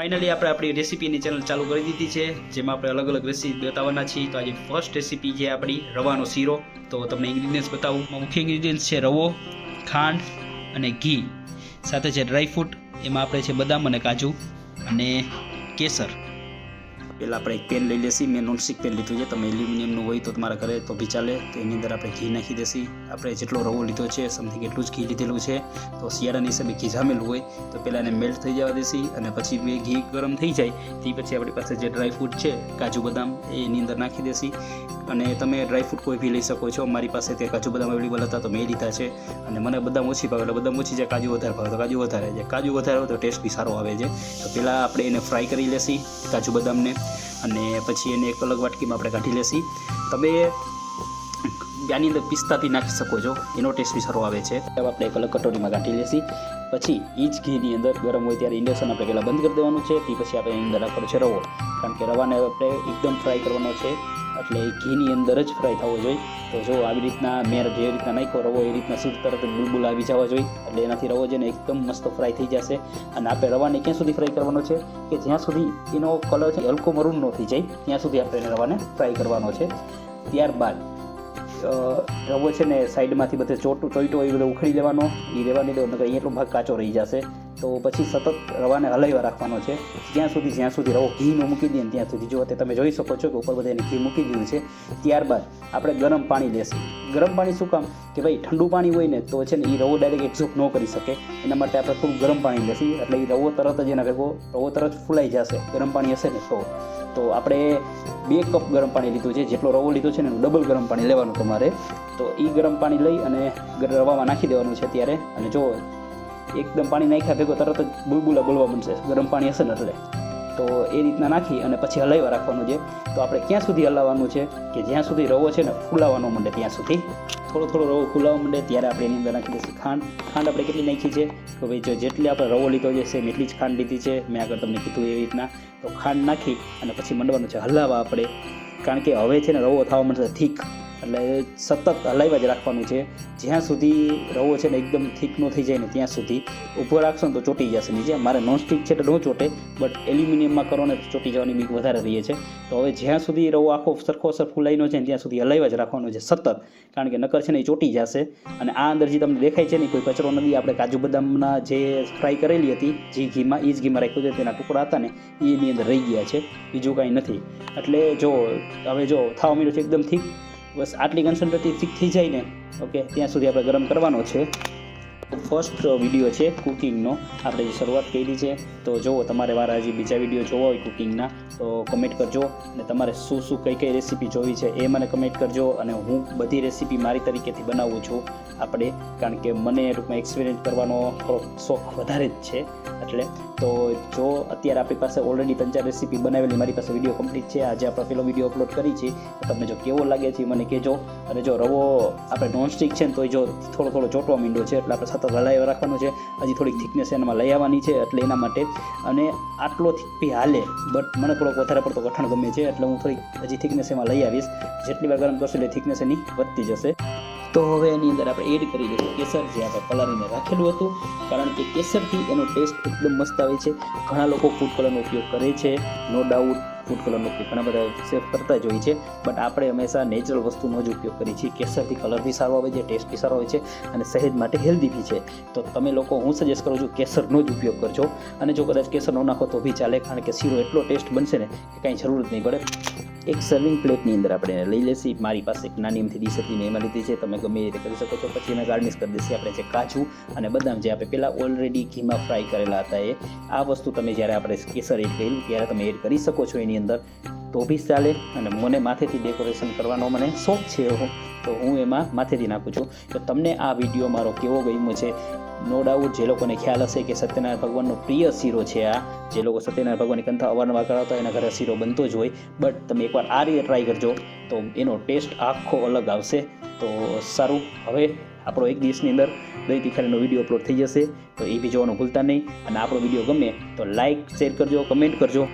Finally આપણે આપણી રેસીપીની channel ચાલુ કરી દીધી છે, જેમાં આપણે અલગ અલગ રેસીપી બતાવવાના છીએ. તો આજે ફર્સ્ટ રેસીપી છે આપણી રવાનો શીરો. તો તમને ઇન્ગ્રીડિયન્ટ્સ બતાવું. મુખ્ય ઇન્ગ્રીડિયન્ટ્સ છે રવો, ખાંડ અને ઘી. સાથે છે ડ્રાયફ્રૂટ એમાં આપણે છે બદામ અને કાજુ અને કેસર. પહેલાં આપણે એક પેન લઈ લેશી, મેં નોનસ્ટિક પેન લીધું છે. તમે એલ્યુમિનિયમનું હોય તો તમારા ઘરે તો બી ચાલે. તો એની અંદર આપણે ઘી નાખી દેશી. આપણે જેટલો રવો લીધો છે સમથિંગ એટલું જ ઘી લીધેલું છે. તો શિયાળાની હિસાબે ઘી જામેલું હોય. તો પહેલાં એને મેલ્ટ થઈ જવા દેશી અને પછી બે ઘી ગરમ થઈ જાય. તે પછી આપણી પાસે જે ડ્રાયફ્રૂટ છે, કાજુ બદામ એની અંદર નાખી દેશી. અને તમે ડ્રાયફ્રૂટ કોઈ બી લઈ શકો છો. મારી પાસે તે કાજુ બદામ અવેલેબલ હતા તો મેં લીધા છે. અને મને બદામ ઓછી ભાવે, એટલે બદામ ઓછી છે કાજુ વધારે ભાવે તો કાજુ વધારે. છે કાજુ વધારે હોય તો ટેસ્ટ બી સારો આવે છે. તો પહેલાં આપણે એને ફ્રાય કરી લેશી કાજુ બદામને. અને પછી એને એક અલગ વાટકીમાં આપણે કાઢી લેશી તમે આની અંદર પિસ્તા બી નાખી શકો છો. એનો ટેસ્ટ બી સારો આવે છે. આપણે એક અલગ કટોરીમાં કાઢી લેશી પછી એ ઘીની અંદર ગરમ હોય ત્યારે ઇન્ડક્શન આપણે પહેલાં બંધ કરી દેવાનું છે. તે પછી આપણે એની અંદર નાખવાનો છે રવો કારણ કે રવાને આપણે એકદમ ફ્રાય કરવાનો છે. એટલે ઘીની અંદર જ ફ્રાય થવો જોઈએ. તો જો આવી રીતના મેર જે રીતના નાખ્યો રવો, એ રીતના સીધ તરત બુલબુલ આવી જવા જોઈએ. એટલે એનાથી રવો છે ને એકદમ મસ્ત ફ્રાય થઈ જશે. અને આપણે રવાને ક્યાં સુધી ફ્રાય કરવાનો છે? કે જ્યાં સુધી એનો કલર છે હલકો મરૂન ન થઈ જાય, ત્યાં સુધી આપણે એને રવાને ફ્રાય કરવાનો છે. ત્યારબાદ રવો છે ને સાઈડમાંથી બધે ચોટું ચોઈટો એ બધો ઉખડી લેવાનો. એ રહેવાની દો, નકર એટલો ભાગ કાચો રહી જશે. તો પછી સતત રવાને હલાવ્યા રાખવાનો છે. જ્યાં સુધી જ્યાં સુધી રવો ઘીનો મૂકી દઈએ ત્યાં સુધી. જો તમે જોઈ શકો છો કે ઉપર બધા એને ઘી મૂકી દીધું છે, ત્યારબાદ આપણે ગરમ પાણી લેશું. ગરમ પાણી શું કામ? કે ભાઈ ઠંડુ પાણી હોય ને, તો છે ને એ રવો ડાયરેક્ટ એક્ઝોપ ન કરી શકે. એના માટે આપણે થોડું ગરમ પાણી લેશું. એટલે એ રવો તરત જ એના ભેગો, રવો તરત ફૂલાઈ જશે. ગરમ પાણી હશે ને તો. તો આપણે બે કપ ગરમ પાણી લીધું છે. જેટલો રવો લીધો છે ને, એનું ડબલ ગરમ પાણી લેવાનું તમારે. તો એ ગરમ પાણી લઈ અને રવામાં નાખી દેવાનું છે ત્યારે અને જો એકદમ પાણી નાખ્યા ભેગો તરત જ બુલબુલા બોલવા બનશે. ગરમ પાણી હશે ને એટલે. તો એ રીતના નાખી અને પછી હલાવ્યા રાખવાનું છે. તો આપણે ક્યાં સુધી હલાવવાનું છે કે જ્યાં સુધી રવો છે ને ફૂલાવાનો માંડે ત્યાં સુધી. થોડો થોડો રવો ફૂલાવા માંડે ત્યારે આપણે એની અંદર નાખી દઈશું ખાંડ. ખાંડ આપણે કેટલી નાખી છે? તો ભાઈ જો જેટલી આપણે રવો લીધો છે સેમ એટલી જ ખાંડ લીધી છે. મેં આગળ તમને કીધું એવી રીતના. તો ખાંડ નાખી અને પછી મંડવાનું છે હલાવવા આપણે. કારણ કે હવે છે ને રવો થવા માંડશે થીક એટલે સતત હલાવ્યા જ રાખવાનું છે. જ્યાં સુધી રવો છે ને એકદમ થીક ન થઈ જાય ને ત્યાં સુધી ઊભો રાખશો ને તો ચોટી જશે. નીચે મારે નોનસ્ટિક છે તો ન ચોટે, બટ એલ્યુમિનિયમમાં કરો ને ચોટી જવાની બીક વધારે રહીએ છે. તો હવે જ્યાં સુધી રવો આખો સરખો સર ફૂલાઈનો છે ને ત્યાં સુધી હલાવ્યા જ રાખવાનો છે સતત. કારણ કે નકર છે ને એ ચોટી જશે. અને આ અંદર જે તમને દેખાય છે ને કોઈ કચરો નથી. આપણે કાજુ બદામના જે ફ્રાય કરેલી હતી, જે ઘીમાં એ જ ઘીમાં રાખ્યું છે તેના ટુકડા હતા ને એની અંદર રહી ગયા છે. બીજું કાંઈ નથી. એટલે જો, હવે જો, થવા માંડ્યું છે એકદમ ઠીક બસ આટલી કન્સન્ટ્રેટી થઈ જાય ને? ઓકે ત્યાં સુધી આપણે ગરમ કરવાનો છે. ફર્સ્ટ વીડિયો છે કુકિંગનો આપણે જે શરૂઆત કરી છે, તો જુઓ તમારે મારા હજી બીજા વીડિયો જોવા હોય કુકિંગના તો કમેન્ટ કરજો અને તમારે શું શું કઈ કઈ રેસીપી જોવી છે એ મને કમેન્ટ કરજો અને હું બધી રેસીપી મારી તરીકેથી બનાવું છું. આપણે, કારણ કે મને ટૂંકમાં એક્સપિરિયન્સ કરવાનો થોડોક શોખ વધારે જ છે. એટલે તો જો અત્યારે આપણી પાસે ઓલરેડી ત્રણ ચાર રેસીપી બનાવેલી, મારી પાસે વીડિયો કમ્પ્લીટ છે. આજે આપણે પેલો વીડિયો અપલોડ કરી છે. તમને જો કેવો લાગે છે મને કહેજો. અને જો રવો આપણે નોનસ્ટિક છે ને તો જો થોડો થોડો ચોટવા માંડ્યો છે, એટલે આપણે સતત હલાવી રાખવાનું છે. હજી થોડીક થિકનેસ એનામાં લઈ આવવાની છે, એટલે એના માટે. અને આટલો થિકપી હાલે બટ મને થોડોક વધારે પડતો કઠણ ગમે છે, એટલે હું થોડીક હજી થિકનેસ એમાં લઈ આવીશ. જેટલી વાર ગરમ કરશું એટલે થિકનેસ એની વધતી જશે. તો હવે એની અંદર આપણે એડ કરી દઈશું. કેસર જે આપણે પલાળીને રાખેલું હતું, કારણ કે કેસરથી એનો ટેસ્ટ એકદમ મસ્ત આવે છે. ઘણા લોકો ફૂડ કલરનો ઉપયોગ કરે છે. નો ડાઉટ ફૂડ કલરનો ઉપયોગ ઘણા બધા સેફ કરતા જ હોય છે. બટ આપણે હંમેશા નેચરલ વસ્તુનો જ ઉપયોગ કરીએ છીએ. કેસરથી કલર બી સારો આવે છે ટેસ્ટ બી સારો હોય છે અને સહેજ માટે હેલ્ધી બી છે. તો તમે લોકો, હું સજેસ્ટ કરું છું કેસરનો જ ઉપયોગ કરજો. અને જો કદાચ કેસર ન નાખો તો બી ચાલે, કારણ કે શીરો એટલો ટેસ્ટ બનશે ને કે કાંઈ જરૂર જ નહીં પડે. એક સર્વિંગ પ્લેટની અંદર આપણે લઈ લેશી. મારી પાસે એક નાની એમથી ડીશ હતી, મેં એમાં લીધી છે. તમે ગમે એ રીતે કરી શકો છો. પછી એને ગાર્નિશ કરી દેશી આપણે જે કાજુ અને બદામ જે આપણે પહેલાં ઓલરેડી ઘીમાં ફ્રાય કરેલા હતા એ. આ વસ્તુ તમે જ્યારે આપણે કેસર એડ કર્યું, ત્યારે તમે એડ કરી શકો છો એની અંદર. તો બી ચાલે અને મને માથેથી ડેકોરેશન કરવાનો મને શોખ છે એવો. તો હું એમાં માથેથી નાખું છું. તો તમને આ વીડિયો મારો કેવો ગમ્યો છે? નો ડાઉટ જે લોકોને ખ્યાલ હશે કે સત્યનારાયણ ભગવાનનો પ્રિય શીરો છે આ. જે લોકો સત્યનારાયણ ભગવાનની કંથા અવારનવાર કરાવતા હોય એના ઘરે શીરો બનતો જ હોય. બટ તમે એકવાર આ રીતે ટ્રાય કરજો, તો એનો ટેસ્ટ આખો અલગ આવશે. તો સારું. હવે આપણો એક દિવસની અંદર દહીં તીખારીનો વીડિયો અપલોડ થઈ જશે. તો એ બી જોવાનું ભૂલતા નહીં. અને આપણો વીડિયો ગમે તો લાઇક શેર કરજો કમેન્ટ કરજો.